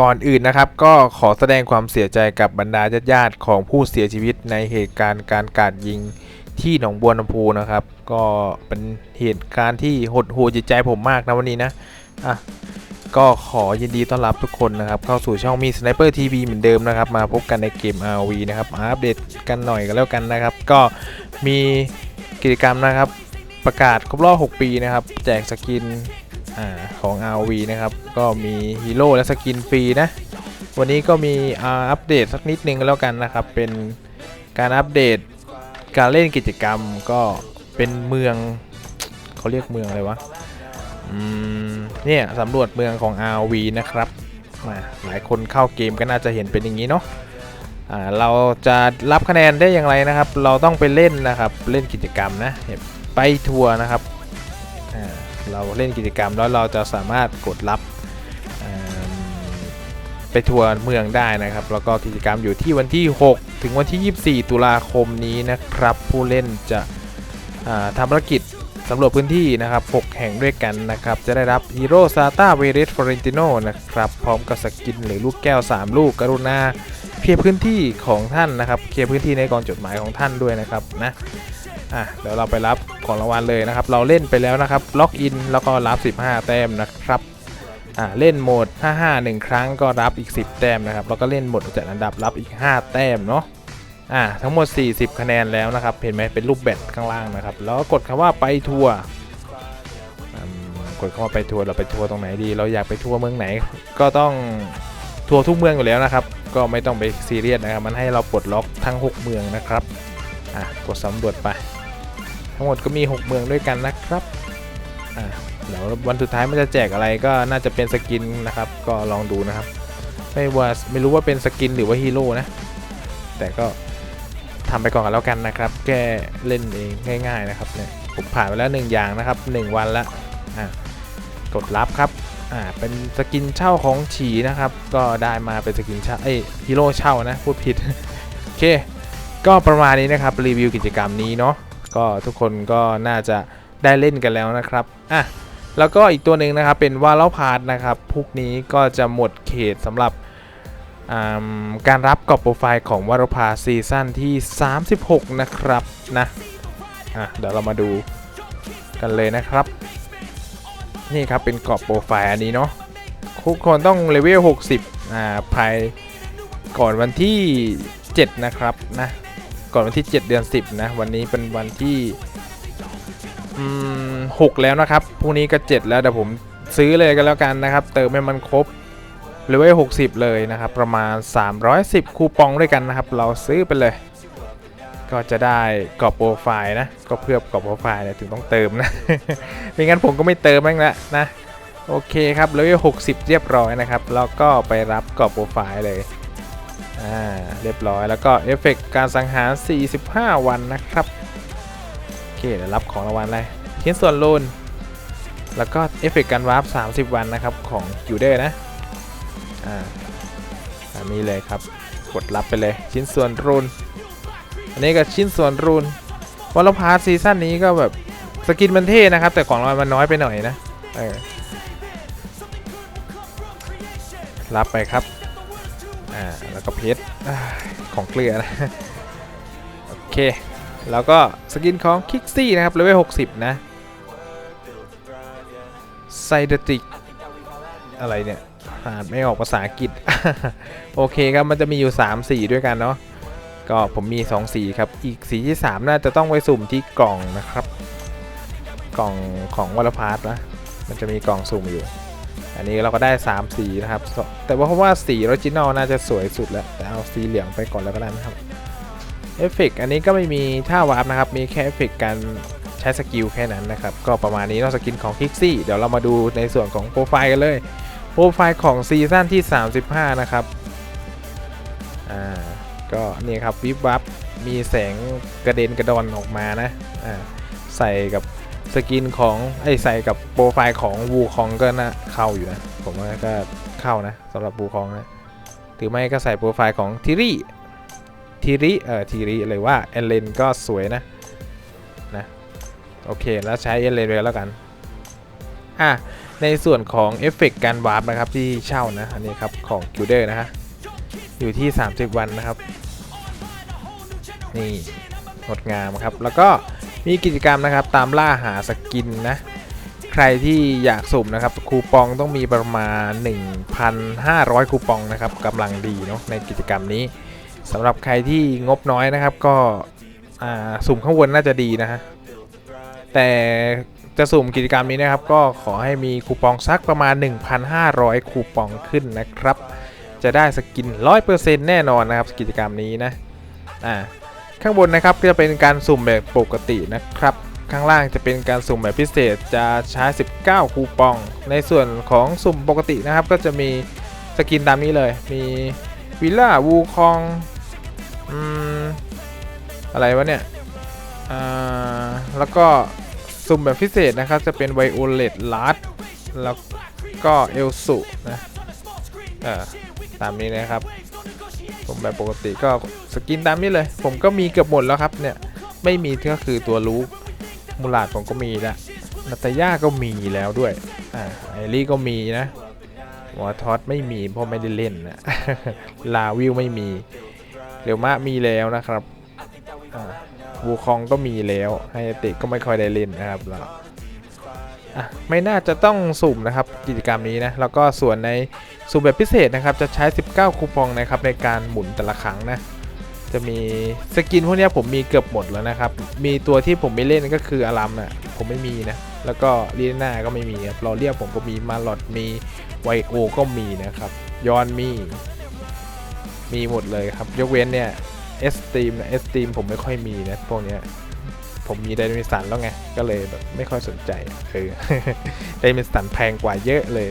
ก่อนอื่นนะครับก็ขอแสดงความเสียใจกับบรรดาญาติๆของผู้เสียชีวิตในเหตุการณ์การกาดยิงที่หนองบัวลำพูนะครับ ก็เป็นเหตุการณ์ที่หดหู่จิตใจผมมากนะวันนี้นะอะก็ขอยินดีต้อนรับทุกคนนะครับ เข้าสู่ช่องมีสไนเปอร์ทีวีเหมือนเดิมนะครับ มาพบกันในเกม RV นะครับมาอัปเดตกันหน่อยกันแล้วกันนะครับ ก็มีกิจกรรมนะครับ ประกาศครบรอบ 6 ปีนะครับ แจกสกิน ของ RV นะครับ ก็มีฮีโร่และสกินฟรีนะ วันนี้ก็มีอัปเดตสักนิดนึงแล้วกันนะครับ เป็นการอัปเดตการเล่นกิจกรรมก็เป็นเมืองเขาเรียกเมืองอะไรวะเนี่ยสำรวจเมืองของ RV นะครับมาหลายคนเข้าเกมก็น่าจะเห็นเป็นอย่างนี้เนาะเราจะรับคะแนนได้อย่างไรนะครับ เราต้องไปเล่นนะครับ เล่นกิจกรรมนะ ไปทัวร์นะครับ เราเล่นกิจกรรมแล้วเราจะสามารถกดรับไปทัวร์เมืองได้นะครับ แล้วก็กิจกรรมอยู่ที่วันที่ 6 ถึงวันที่ 24 ตุลาคมนี้นะครับ ผู้เล่นจะทำภารกิจสำรวจพื้นที่นะครับ 6 แห่งด้วยกันนะครับ จะได้รับฮีโร่ซาตาเวเรสฟอเรนติโนนะครับ พร้อมกับสกินหรือลูกแก้ว 3 ลูกกรุณาเคลียร์พื้นที่ของท่านนะครับ เคลียร์พื้นที่ในกองจดหมายของท่านด้วยนะครับนะ อะเดี๋ยวเราไปรับของรางวัลเลยนะครับ เราเล่นไปแล้วนะครับ ล็อกอินแล้วก็รับ 15 แต้มนะครับอ่าเล่นโหมด 55 1 ครั้งก็รับอีก 10 แต้มนะครับแล้วก็เล่นโหมดจัดอันดับรับอีก 5 แต้มเนาะอ่าทั้งหมด 40 คะแนนแล้วนะครับ เห็นไหมเป็นรูปแบตข้างล่างนะครับ แล้วกดคำว่าไปทัวร์กดคำว่าไปทัวร์เราไปทัวร์ตรงไหนดี เราอยากไปทัวร์เมืองไหน ก็ต้องทัวร์ทุกเมืองอยู่แล้วนะครับ ก็ไม่ต้องไปซีเรียสนะครับ มันให้เราปลดล็อกทั้ง 6 เมืองนะครับอะกดสำรวจไป ทั้งหมดก็มี 6 เมืองด้วยกันนะครับอะเดี๋ยววันสุดท้ายมันจะแจกอะไรก็น่าจะเป็นสกินนะครับ ก็ลองดูนะครับ ไม่ว่าไม่รู้ว่าเป็นสกินหรือว่าฮีโร่นะ แต่ก็ทำไปก่อนแล้วกันนะครับแก้เล่นเองง่าย ๆนะครับเนี่ยผมผ่านไปแล้วหนึ่งอย่างนะครับ 1 วันละอะกดรับครับอ่าเป็นสกินเช่าของฉีนะครับ ก็ได้มาเป็นสกินเช่าเอ้ฮีโร่เช่านะพูดผิดโอเค ก็ประมาณนี้นะครับรีวิวกิจกรรมนี้เนาะ ก็ทุกคนก็น่าจะได้เล่นกันแล้วนะครับอะแล้วก็อีกตัวหนึ่งนะครับเป็นวาลพาร์ทนะครับพวกนี้ก็จะหมดเขตสำหรับการรับกรอบโปรไฟล์ของวาลพาซีซั่นที่ 36 นะครับนะอะเดี๋ยวเรามาดูกันเลยนะครับ นี่ครับเป็นกรอบโปรไฟล์อันนี้เนาะทุกคนต้องเลเวล 60 อ่าภายก่อนวันที่ 7 นะครับนะ ก่อนวันที่ 7 เดือน 10 นะ วันนี้เป็นวันที่อืม6แล้วนะครับพรุ่งนี้ก็ 7 แล้วเดี๋ยวผมซื้อเลยกันแล้วกันนะครับ เติมให้มันครบเลเวล60 เลยนะครับ ประมาณ 310 คูปองด้วยกันนะครับ เราซื้อไปเลย ก็จะได้กรอบโปรไฟล์นะ ก็เพื่อกรอบโปรไฟล์เนี่ยถึงต้องเติมนะไม่งั้นผมก็ไม่เติมแม่งละนะโอเคครับเลเวล60 เรียบร้อยนะครับ แล้วก็ไปรับกรอบโปรไฟล์เลย อ่าเรียบร้อยแล้วก็เอฟเฟกต์การสังหาร 45 วันนะครับโอเคเดี๋ยวรับของรางวัลเลยชิ้นส่วนรูนแล้วก็เอฟเฟกต์การวาร์ป30 วันนะครับของยูเดอร์นะอ่าอันนี้เลยครับกดรับไปเลยชิ้นส่วนรูนอันนี้ก็ชิ้นส่วนรูนวอลพาร์ทซีซั่นนี้ก็แบบสกินมันเท่นะครับ แต่ของรางวัลมันน้อยไปหน่อยนะเออรับไปครับ อ่าแล้วก็เพชรของเกลือนะโอเค แล้วก็สกินของคิกซี่นะครับเลเวล60 นะไซเดติกอะไรเนี่ยอ่านไม่ออกภาษาอังกฤษ โอเคครับมันจะมีอยู่ 3 สีด้วยกันเนาะก็ผมมี 2 สีครับ อีกสีที่ 3 น่าจะต้องไปสุ่มที่กล่องนะครับ กล่องของวอลพาร์ตนะ มันจะมีกล่องสุ่มอยู่ อันนี้เราก็ได้ 3 สีนะครับ แต่ว่าเพราะว่าสีออริจินอลน่าจะสวยสุดแล้วแต่เอาสีเหลืองไปก่อนแล้วก็ได้นะครับเอฟเฟกต์อันนี้ก็ไม่มีท่าวาร์ปนะครับ มีแค่เอฟเฟกต์การใช้สกิลแค่นั้นนะครับ ก็ประมาณนี้นอกสกินของคิกซี่เดี๋ยวเรามาดูในส่วนของโปรไฟล์กันเลย โปรไฟล์ของซีซั่นที่ 35 นะครับ อ่า ก็นี่ครับวิบวับมีแสงกระเด็นกระดอนออกมานะ อ่า ใส่กับ สกินของไอ้ใส่กับโปรไฟล์ของวูคองก็น่าเข้าอยู่นะ ผมว่าก็เข้านะสำหรับวูคองนะหรือไม่ก็ใส่โปรไฟล์ของทิรี่ทิรี่เอ่อทิรี่เลยว่าเอเลนก็สวยนะนะโอเคแล้วใช้เอเลนไปแล้วกันอะในส่วนของเอฟเฟกต์การวาร์ปนะครับที่เช่านะอันนี้ครับของกิลเดอร์นะฮะอยู่ที่ 30 วันนะครับ นี่งดงามครับ แล้วก็ มีกิจกรรมนะครับตามล่าหาสกินนะ ใครที่อยากสุ่มนะครับคูปองต้องมีประมาณ 1,500 คูปองนะครับกำลังดีเนาะในกิจกรรมนี้สำหรับใครที่งบน้อยนะครับก็สุ่มข้างบนน่าจะดีนะฮะแต่จะสุ่มกิจกรรมนี้นะครับ ก็ขอให้มีคูปองสักประมาณ 1,500 คูปองขึ้นนะครับ จะได้สกิน 100%แน่นอนนะครับกิจกรรมนี้นะอ่า ข้างบนนะครับก็จะเป็นการสุ่มแบบปกตินะครับ ข้างล่างจะเป็นการสุ่มแบบพิเศษจะใช้ 19 คูปอง ในส่วนของสุ่มปกตินะครับ ก็จะมีสกินตามนี้เลย มีวิลล่าวูคองอืมอะไรวะเนี่ยอ่าแล้วก็สุ่มแบบพิเศษนะครับ จะเป็นไวโอเลตลัดแล้วก็เอลสุนะเออตามนี้นะครับสุ่มแบบปกติก็ สกินตามนี้เลย ผมก็มีเกือบหมดแล้วครับเนี่ย ไม่มีก็คือตัวลูกมูลาดผมก็มีแล้วนาตาย่าก็มีแล้วด้วย อ่าไอรี่ก็มีนะหมอทอดไม่มีเพราะไม่ได้เล่นนะ ลาวิวไม่มีเรียวมะมีแล้วนะครับอ่าวูคองก็มีแล้วไฮตะก็ไม่ค่อยได้เล่นนะครับเราไม่น่าจะต้องสุ่มนะครับกิจกรรมนี้นะ แล้วก็ส่วนในสุ่มแบบพิเศษนะครับ จะใช้ 19 คูปองนะครับในการหมุนแต่ละครั้งนะ จะมีสกินพวกนี้ผมมีเกือบหมดแล้วนะครับ มีตัวที่ผมไม่เล่นก็คืออารัมอะผมไม่มีนะ แล้วก็ลีน่าก็ไม่มีครับรอเรียผมก็มีมาลอดมีไวโอก็มีนะครับยอนมี มีหมดเลยครับ ยกเว้นเนี่ยเอสตีมนะเอสตีมผมไม่ค่อยมีนะพวกเนี้ยผมมีไดมิสันแล้วไง ก็เลยแบบไม่ค่อยสนใจคือไดมิสันแพงกว่าเยอะเลย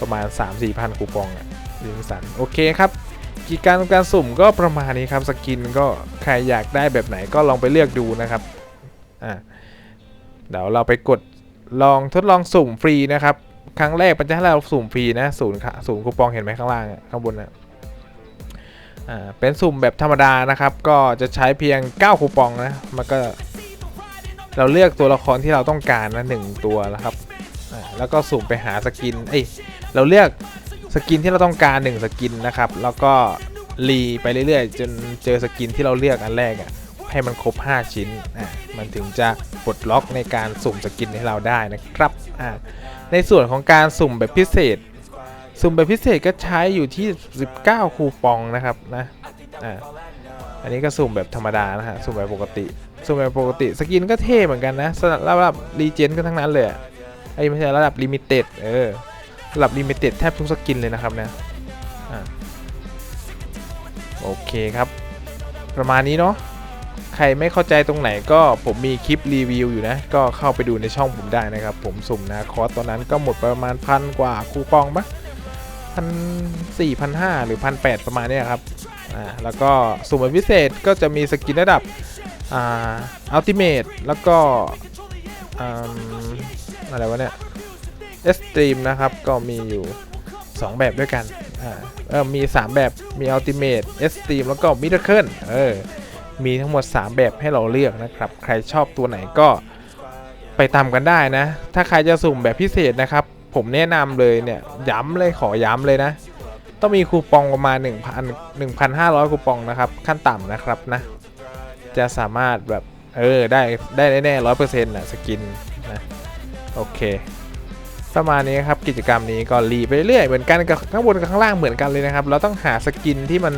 ประมาณ 3-4พันคูปองอะไดมิสันโอเคครับ กิจการการสุ่มก็ประมาณนี้ครับสกินก็ใครอยากได้แบบไหนก็ลองไปเลือกดูนะครับอ่าเดี๋ยวเราไปกดลองทดลองสุ่มฟรีนะครับ ครั้งแรกมันจะให้เราสุ่มฟรีนะศูนย์ค่ะศูนย์คูปองเห็นไหมข้างล่างข้างบนนะอ่าเป็นสุ่มแบบธรรมดานะครับ ก็จะใช้เพียง 9 คูปองนะมันก็ เราเลือกตัวละครที่เราต้องการนะหนึ่งตัวนะครับแล้วก็สุ่มไปหาสกินเอ้ยเราเลือก สกินที่เราต้องการ1สกินนะครับ แล้วก็รีไปเรื่อยๆ จนเจอสกินที่เราเลือกอันแรกอะให้มันครบ 5 ชิ้นอะมันถึงจะปลดล็อกในการสุ่มสกินให้เราได้นะครับอะในส่วนของการสุ่มแบบพิเศษ สุ่มแบบพิเศษก็ใช้อยู่ที่ 19 คูปองนะครับนะอะอันนี้ก็สุ่มแบบธรรมดานะฮะสุ่มแบบปกติ สุ่มแบบปกติสกินก็เท่เหมือนกันนะสำหรับระดับรีเจนก็ทั้งนั้นเลยไอ้ไม่ใช่ระดับลิมิเต็ดเออ ระดับลิมิเต็ดแทบทุกสกินเลยนะครับนะอะโอเคครับ ประมาณนี้เนาะใครไม่เข้าใจตรงไหนก็ผมมีคลิปรีวิวอยู่นะ ก็เข้าไปดูในช่องผมได้นะครับ ผมสุ่มนะคอร์สตอนนั้นก็หมดประมาณพันกว่าคูปองปะพันสี่พันห้าหรือพันแปดประมาณเนี้ยครับอ่าแล้วก็สุ่มแบบพิเศษก็จะมีสกินระดับอ่าอัลติเมทแล้วก็อืมอะไรวะเนี่ย เอสตรีมนะครับ ก็มีอยู่ 2 แบบด้วยกันอ่าเออมี 3 แบบมี Ultimate เอสตรีมแล้วก็ Miracle เออมีทั้งหมด 3 แบบให้เราเลือกนะครับ ใครชอบตัวไหนก็ไปตามกันได้นะ ถ้าใครจะสุ่มแบบพิเศษนะครับ ผมแนะนำเลยเนี่ย ย้ำเลยขอย้ำเลยนะ ต้องมีคูปองประมาณ 1,000 1,500 คูปองนะครับ ขั้นต่ำนะครับนะ จะสามารถแบบ เออ ได้ได้แน่ร้อยเปอร์เซ็นต์นะสกินนะ โอเค ประมาณนี้ครับกิจกรรมนี้ก็รีไปเรื่อยเหมือนกันกับข้างบนกับข้างล่างเหมือนกันเลยนะครับ เราต้องหาสกินที่มัน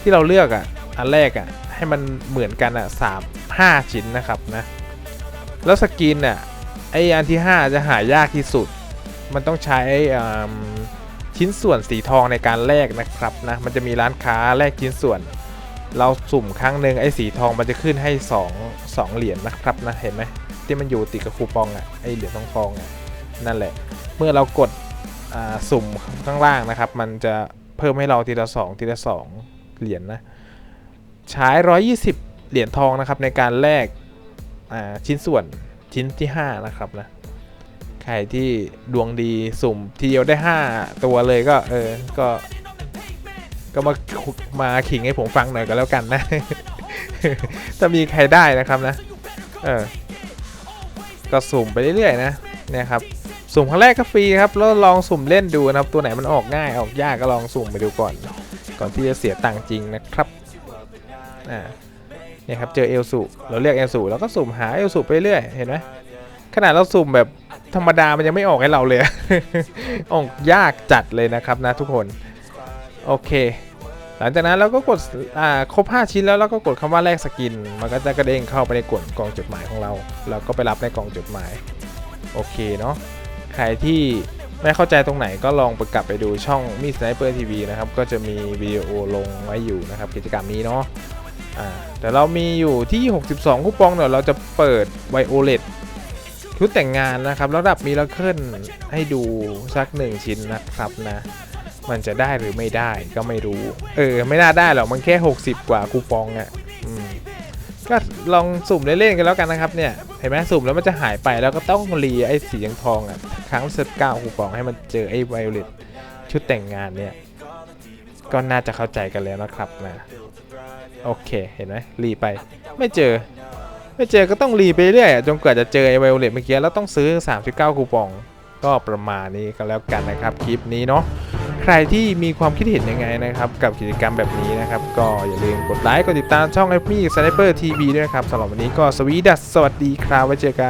ที่เราเลือกอะอันแรกอะให้มันเหมือนกันอะสามห้าชิ้นนะครับนะแล้วสกินอะไออันที่ 5 จะหายากที่สุด มันต้องใช้อืมชิ้นส่วนสีทองในการแลกนะครับนะมันจะมีร้านค้าแลกชิ้นส่วน เราสุ่มครั้งหนึ่งไอ้สีทองมันจะขึ้นให้ 2 2 เหรียญนะครับนะเห็นไหมที่มันอยู่ติดกับคูปองอะไอ้เหรียญทองทองๆอะ นั่นแหละ เมื่อเรากดสุ่มข้างล่างนะครับ มันจะเพิ่มให้เราทีละสองทีละสองเหรียญนะ ใช้ 120 เหรียญทองนะครับ ในการแลกชิ้นส่วนชิ้นที่ 5 นะครับนะ ใครที่ดวงดีสุ่มทีเดียวได้ 5 ตัวเลยก็เออ ก็ ก็มา มาขิงให้ผมฟังหน่อยก็แล้วกันนะ ถ้ามีใครได้นะครับนะ เออ ก็สุ่มไปเรื่อยๆนะ เนี่ยครับ สุ่มครั้งแรกก็ฟรีครับแล้วลองสุ่มเล่นดูนะครับ ตัวไหนมันออกง่ายออกยากก็ลองสุ่มไปดูก่อน ก่อนที่จะเสียตังค์จริงนะครับอ่าเนี่ยครับเจอเอลสุเราเรียกเอลสุแล้วก็สุ่มหาเอลสุไปเรื่อยเห็นไหมขนาดเราสุ่มแบบธรรมดามันยังไม่ออกให้เราเลย ออกยากจัดเลยนะครับนะทุกคนโอเค หลังจากนั้นเราก็กดอ่าครบ 5 ชิ้นแล้วเราก็กดคำว่าแลกสกิน มันก็จะกระเด้งเข้าไปในกล่องกล่องจดหมายของเรา เราก็ไปรับในกล่องจดหมาย โอเคเนาะ ใครที่ไม่เข้าใจตรงไหนก็ลองไปกลับไปดูช่องมีสไนเปอร์ทีวีนะครับ ก็จะมีวิดีโอลงไว้อยู่นะครับ กิจกรรมนี้เนาะอ่าแต่เรามีอยู่ที่ 62 คูปองเดี๋ยวเราจะเปิดไวโอเลตชุดแต่งงานนะครับระดับมีลเคิลให้ดูสักหนึ่งชิ้นนะครับนะ มันจะได้หรือไม่ได้ก็ไม่รู้ เออ ไม่น่าได้หรอกมันแค่ 60 กว่าคูปองอะ่ะก็ลองสุ่มเล่นๆกันแล้วกันนะครับเนี่ยเห็นไหมสุ่มแล้วมันจะหายไปแล้วก็ต้องรีไอ้สีทองอะ ครั้งสิบเก้าคูปองให้มันเจอไอ้ไวโอเลตชุดแต่งงานเนี่ย ก็น่าจะเข้าใจกันแล้วนะครับนะโอเคเห็นไหมรีไปไม่เจอ ไม่เจอก็ต้องรีไปเรื่อยอะจนกว่าจะเจอไอ้ไวโอเลตเมื่อกี้แล้วต้องซื้อ 39 คูปอง ก็ประมาณนี้ก็แล้วกันนะครับคลิปนี้เนาะใครที่มีความคิดเห็นยังไงนะครับกับกิจกรรมแบบนี้นะครับ ก็อย่าลืมกดไลค์กดติดตามช่อง a p p มี่สไนเปอร์ทีวีด้วยนะครับสำหรับวันนี้ก็สวีดัสสวัสดีครับไว้เจอกัน